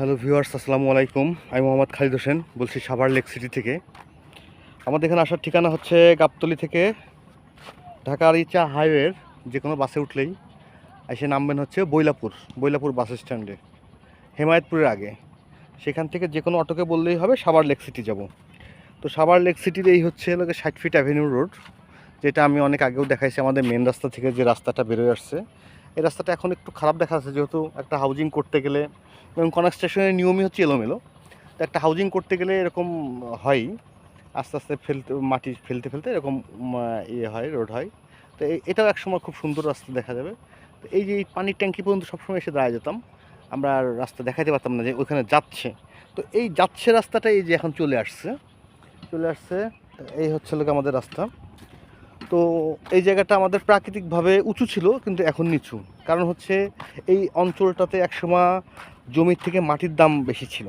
Hello viewers, আসসালামু আলাইকুম। আমি মোহাম্মদ খালিদ হোসেন, বলছি সাভার লেক সিটি থেকে। আমাদের এখানে আসার ঠিকানা হচ্ছে গাবতলি থেকে ঢাকা আরিচা হাইওয়ের যে কোনো বাসে উঠলেই এসে নামবেন হচ্ছে বৈলাপুর বৈলাপুর বাস স্ট্যান্ডে, হেমায়তপুরের আগে। সেখান থেকে যে কোনো অটোকে বললেই হবে সাভার লেক সিটি যাব। তো সাভার লেক সিটির এই হচ্ছে লোকে ষাট ফিট অ্যাভিনিউ রোড যেটা আমি অনেক আগেও দেখাইছি আমাদের মেন রাস্তা থেকে যে রাস্তাটা বেরোয় আসছে। এই রাস্তাটা এখন একটু খারাপ দেখা যাচ্ছে যেহেতু একটা হাউজিং করতে গেলে এবং কনস্ট্রাকশনের নিয়মই হচ্ছে এলোমেলো। তো একটা হাউজিং করতে গেলে এরকম হয়, আস্তে আস্তে ফেলতে, মাটি ফেলতে ফেলতে এরকম ইয়ে হয়, রোড হয়। তো এটাও একসময় খুব সুন্দর রাস্তা দেখা যাবে। তো এই যে পানির ট্যাঙ্কি পর্যন্ত সবসময় এসে দাঁড়ায় যেতাম, আমরা রাস্তা দেখাতে পারতাম না যে ওইখানে যাচ্ছে। তো এই যাচ্ছে রাস্তাটা এই যে এখন চলে আসছে চলে আসছে এই হচ্ছে লোক আমাদের রাস্তা। তো এই জায়গাটা আমাদের প্রাকৃতিকভাবে উঁচু ছিল, কিন্তু এখন নিচু। কারণ হচ্ছে এই অঞ্চলটাতে একসময় জমির থেকে মাটির দাম বেশি ছিল।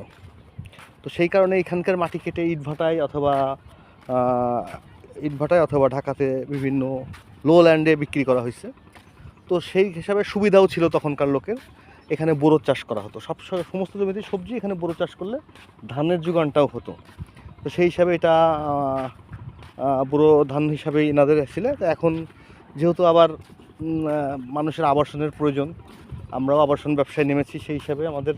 তো সেই কারণে এখানকার মাটি কেটে ইটভাটায় অথবা ইটভাটায় অথবা ঢাকাতে বিভিন্ন লো ল্যান্ডে বিক্রি করা হয়েছে। তো সেই হিসাবে সুবিধাও ছিল তখনকার লোকের। এখানে বোরো চাষ করা হতো। সব সমস্ত জমিতে সবজি এখানে বোরো চাষ করলে ধানের যোগানটাও হতো। তো সেই হিসাবে এটা বুড়ো ধান হিসাবে এনাদের ছিল। তো এখন যেহেতু আবার মানুষের আবাসনের প্রয়োজন। আমরাও আবাসন ব্যবসায় নেমেছি, সেই হিসাবে আমাদের,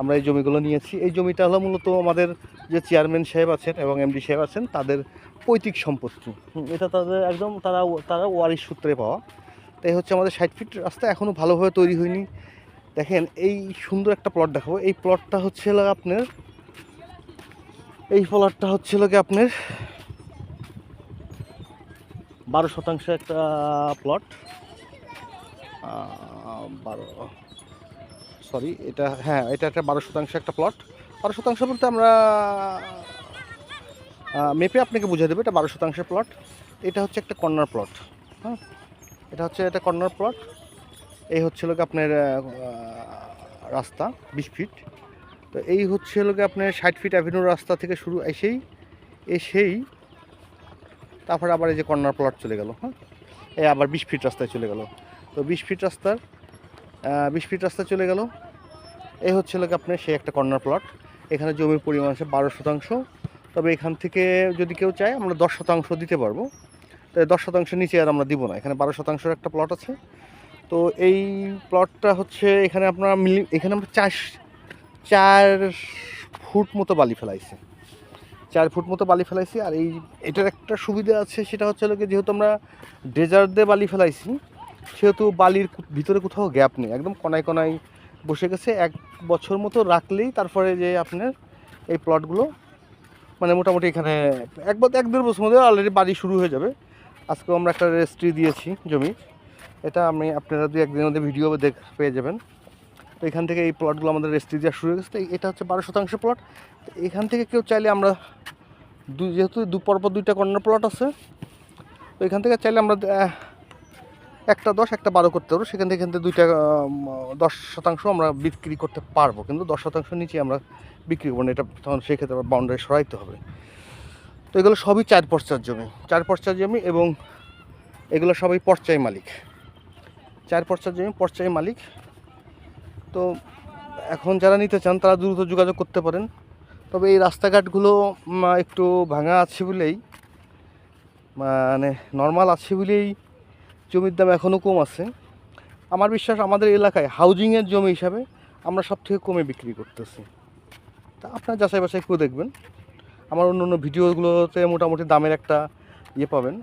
আমরা এই জমিগুলো নিয়েছি। এই জমিটা হলো মূলত আমাদের যে চেয়ারম্যান সাহেব আছেন এবং এমডি সাহেব আছেন, তাদের পৈতৃক সম্পত্তি। এটা তাদের একদম, তারা তারা ওয়ারিশ সূত্রে পাওয়া। তাই হচ্ছে আমাদের ষাট ফিট রাস্তা এখনও ভালোভাবে তৈরি হয়নি। দেখেন, এই সুন্দর একটা প্লট দেখাবো। এই প্লটটা হচ্ছে আপনার, এই প্লটটা হচ্ছে হলো কি আপনার, বারো শতাংশ একটা প্লট বারো। সরি এটা হ্যাঁ এটা একটা বারো শতাংশ একটা প্লট বারো শতাংশ বলতে আমরা মেপে আপনাকে বুঝিয়ে দেবো, এটা বারো শতাংশের প্লট এটা হচ্ছে একটা কর্নার প্লট হ্যাঁ? এটা হচ্ছে একটা কর্নার প্লট এই হচ্ছে লোক আপনার রাস্তা, বিশ ফিট তো এই হচ্ছে লোকে আপনার ষাট ফিট অ্যাভিনিউ রাস্তা থেকে শুরু, এসেই এসেই তারপরে আবার এই যে কর্নার প্লট চলে গেল হ্যাঁ? এই আবার বিশ ফিট রাস্তায় চলে গেল। তো বিশ ফিট রাস্তার বিশ ফিট রাস্তা চলে গেল। এই হচ্ছে লোক আপনার সেই একটা কর্নার প্লট এখানে জমির পরিমাণ আছে বারো শতাংশ। তবে এখান থেকে যদি কেউ চায়, আমরা দশ শতাংশ দিতে পারব। তো দশ শতাংশ নিচে আর আমরা দিব না। এখানে বারো শতাংশের একটা প্লট আছে। তো এই প্লটটা হচ্ছে এখানে আপনার মিলি, এখানে আমরা চার চার ফুট মতো বালি ফেলাইছি। চার ফুট মতো বালি ফেলাইছি। আর এই, এটার একটা সুবিধা আছে, সেটা হচ্ছে যেহেতু আমরা ডেজার্ট দিয়ে বালি ফেলাইছি সেহেতু বালির ভিতরে কোথাও গ্যাপ নেই। একদম কনায় কনায় বসে গেছে। এক বছর মতো রাখলেই তারপরে যে আপনার এই প্লটগুলো মানে মোটামুটি এখানে এক এক দেড় বছর মধ্যে অলরেডি বাড়ি শুরু হয়ে যাবে। আজকেও আমরা একটা রেজিস্ট্রি দিয়েছি জমি। এটা আমি আপনারা দু একদিনের মধ্যে ভিডিও দেখ পেয়ে যাবেন। তো এখান থেকে এই প্লটগুলো আমাদের রেজিস্ট্রি দেওয়া শুরু হয়ে গেছে। এটা হচ্ছে বারো শতাংশ প্লট এখান থেকে কেউ চাইলে আমরা দুই যেহেতু দু পরপর দুইটা কর্নার প্লট আছে, তো এখান থেকে চাইলে আমরা একটা দশ, একটা বারো করতে পারব। সেখান থেকে থেকে দুইটা দশ শতাংশ আমরা বিক্রি করতে পারব। কিন্তু দশ শতাংশ নিচে আমরা বিক্রি করব না। এটা তখন সেক্ষেত্রে আবার বাউন্ডারি সরাইতে হবে। তো এগুলো সবই চার পর্চার জমি। চার পর্চার জমি এবং এগুলো সবই পর্চায় মালিক। চার পর্চার জমি পর্চায় মালিক। তো এখন যারা নিতে চান, তারা দ্রুত যোগাযোগ করতে পারেন। তবে এই রাস্তাঘাটগুলো একটু ভাঙা আছে বলেই মানে নর্মাল আছে বলেই জমির দাম এখনও কম আছে। আমার বিশ্বাস আমাদের এলাকায় হাউজিংয়ের জমি হিসাবে আমরা সব থেকে কমে বিক্রি করতেছি। তা আপনার যাচাই বাছাই করে দেখবেন। আমার অন্য অন্য ভিডিওগুলোতে মোটামুটি দামের একটা ইয়ে পাবেন।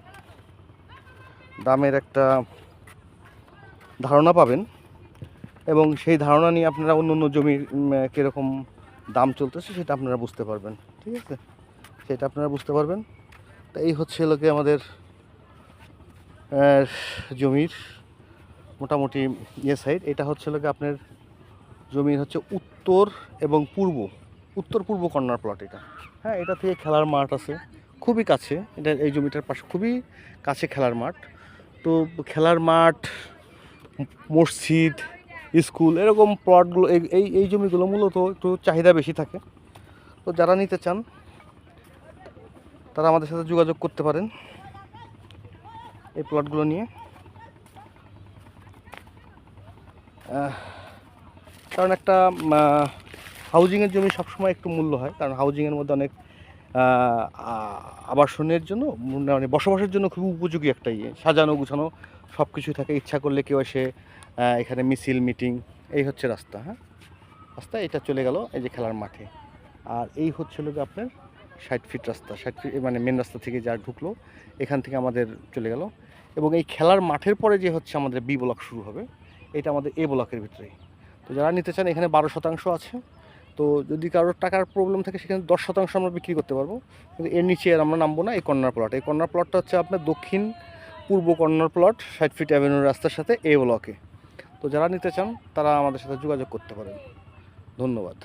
দামের একটা ধারণা পাবেন। এবং সেই ধারণা নিয়ে আপনারা অন্য অন্য জমির কীরকম দাম চলতেছে সেটা আপনারা বুঝতে পারবেন। ঠিক আছে? সেটা আপনারা বুঝতে পারবেন। তা এই হচ্ছে লোকে আমাদের জমির মোটামুটি ইয়ে সাইড এটা হচ্ছে লোকে আপনার জমির হচ্ছে উত্তর এবং পূর্ব, উত্তর পূর্ব কর্নার প্লট এটা। হ্যাঁ এটা থেকে খেলার মাঠ আছে, খুবই কাছে, এটা এই জমিটার পাশে খুবই কাছে খেলার মাঠ। তো খেলার মাঠ, মসজিদ, স্কুল, এরকম প্লটগুলো এই এই এই জমিগুলো মূলত একটু চাহিদা বেশি থাকে। তো যারা নিতে চান, তারা আমাদের সাথে যোগাযোগ করতে পারেন। এই প্লটগুলো নিয়ে। কারণ একটা হাউজিংয়ের জমি সবসময় একটু মূল্য হয়, কারণ হাউজিংয়ের মধ্যে অনেক আবাসনের জন্য মানে বসবাসের জন্য খুব উপযোগী একটা ইয়ে। সাজানো, গুছানো সব কিছু থাকে। ইচ্ছা করলে কেউ এসে এখানে মিছিল মিটিং এই হচ্ছে রাস্তা হ্যাঁ? রাস্তা এটা চলে গেল, এই যে খেলার মাঠে। আর এই হচ্ছিল যে আপনার ষাট ফিট রাস্তা, ষাট ফিট মানে মেন রাস্তা থেকে যা ঢুকলো, এখান থেকে আমাদের চলে গেল। এবং এই খেলার মাঠের পরে যে হচ্ছে আমাদের বি ব্লক শুরু হবে, এটা আমাদের এ ব্লকের ভিতরে তো যারা নিতে চান, এখানে বারো শতাংশ আছে। তো যদি কারোর টাকার প্রবলেম থাকে, সেখানে দশ শতাংশ আমরা বিক্রি করতে পারব। কিন্তু এর নিচে আর আমরা নামবো না, এই কর্নার প্লট এই কর্নার প্লটটা হচ্ছে আপনার দক্ষিণ, পূর্ব কর্নার প্লট ষাট ফিট অ্যাভিনিউ রাস্তার সাথে এ। ব্লকে তো যারা নিতে চান, তারা আমাদের সাথে যোগাযোগ করতে পারেন। ধন্যবাদ।